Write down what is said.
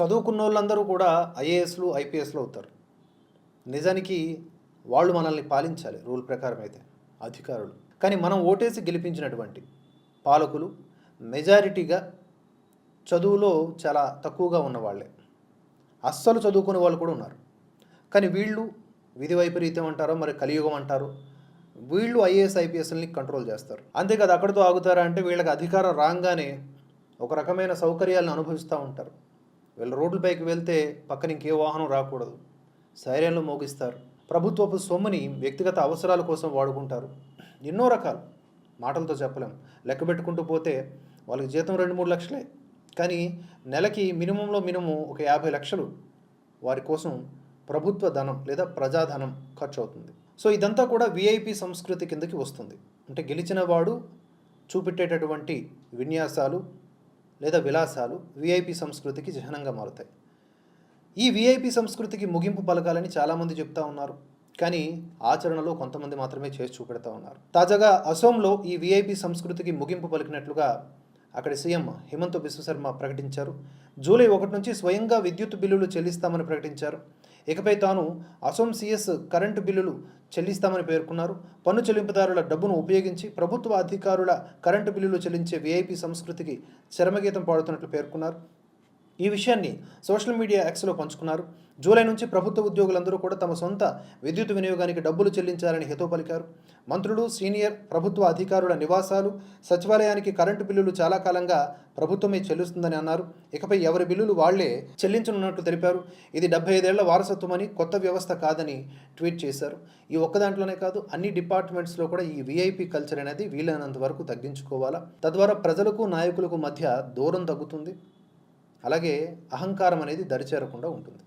చదువుకున్న వాళ్ళందరూ కూడా ఐఏఎస్లు ఐపీఎస్లు అవుతారు. నిజానికి వాళ్ళు మనల్ని పాలించాలి రూల్ ప్రకారం అయితే అధికారులు. కానీ మనం ఓటేసి గెలిపించినటువంటి పాలకులు మెజారిటీగా చదువులో చాలా తక్కువగా ఉన్నవాళ్ళే అస్సలు చదువుకునే వాళ్ళు కూడా ఉన్నారు. కానీ వీళ్ళు విధి వైపరీత్యం అంటారో మరి కలియుగం అంటారు వీళ్ళు ఐఏఎస్ ఐపీఎస్ని కంట్రోల్ చేస్తారు. అంతేకాదు అక్కడితో ఆగుతారా అంటే వీళ్ళకి అధికారం రాగానే ఒక రకమైన సౌకర్యాలను అనుభవిస్తూ ఉంటారు. వీళ్ళు రోడ్లపైకి వెళ్తే పక్కన ఇంకే వాహనం రాకూడదు. సైరన్లు మోగిస్తారు. ప్రభుత్వపు సొమ్ముని వ్యక్తిగత అవసరాల కోసం వాడుకుంటారు. ఎన్నో రకాలు. మాటలతో చెప్పలేం. లెక్క పెట్టుకుంటూ పోతే వాళ్ళకి జీతం రెండు మూడు లక్షలే. కానీ నెలకి మినిమంలో మినిమం ఒక యాభై లక్షలు వారి కోసం ప్రభుత్వ ధనం లేదా ప్రజాధనం ఖర్చు అవుతుంది సో ఇదంతా కూడా విఐపి సంస్కృతి కిందకి వస్తుంది. అంటే గెలిచిన వాడు చూపెట్టేటటువంటి విన్యాసాలు లేదా విలాసాలు విఐపి సంస్కృతికి చిహ్నంగా మారుతాయి. ఈ విఐపి సంస్కృతికి ముగింపు పలకాలని చాలామంది చెప్తా ఉన్నారు. కానీ ఆచరణలో కొంతమంది మాత్రమే చేసి చూపెడతా ఉన్నారు. తాజాగా అసోంలో ఈ విఐపి సంస్కృతికి ముగింపు పలికినట్లుగా అక్కడి సీఎం హిమంత బిశ్వశర్మ ప్రకటించారు. జూలై ఒకటి నుంచి స్వయంగా విద్యుత్ బిల్లులు చెల్లిస్తామని ప్రకటించారు. ఇకపై తాను అసోం సిఎస్ కరెంటు బిల్లులు చెల్లిస్తామని పేర్కొన్నారు. పన్ను చెల్లింపుదారుల డబ్బును ఉపయోగించి ప్రభుత్వ అధికారుల కరెంటు బిల్లులు చెల్లించే విఐపి సంస్కృతికి చరమగీతం పాడుతున్నట్లు పేర్కొన్నారు. ఈ విషయాన్ని సోషల్ మీడియా యాక్స్లో పంచుకున్నారు. జూలై నుంచి ప్రభుత్వ ఉద్యోగులందరూ కూడా తమ సొంత విద్యుత్ వినియోగానికి డబ్బులు చెల్లించాలని హితో పలికారు. మంత్రులు సీనియర్ ప్రభుత్వ అధికారుల నివాసాలు సచివాలయానికి కరెంటు బిల్లులు చాలా కాలంగా ప్రభుత్వమే చెల్లిస్తుందని అన్నారు. ఇకపై ఎవరి బిల్లులు వాళ్ళే చెల్లించనున్నట్లు తెలిపారు. ఇది డెబ్బై ఐదేళ్ళ వారసత్వమని కొత్త వ్యవస్థ కాదని ట్వీట్ చేశారు. ఈ ఒక్క దాంట్లోనే కాదు అన్ని డిపార్ట్మెంట్స్లో కూడా ఈ విఐపి కల్చర్ అనేది వీలైనంత వరకు తగ్గించుకోవాలా? తద్వారా ప్రజలకు నాయకులకు మధ్య దూరం తగ్గుతుంది. అలాగే అహంకారం అనేది దరిచేరకుండా ఉంటుంది.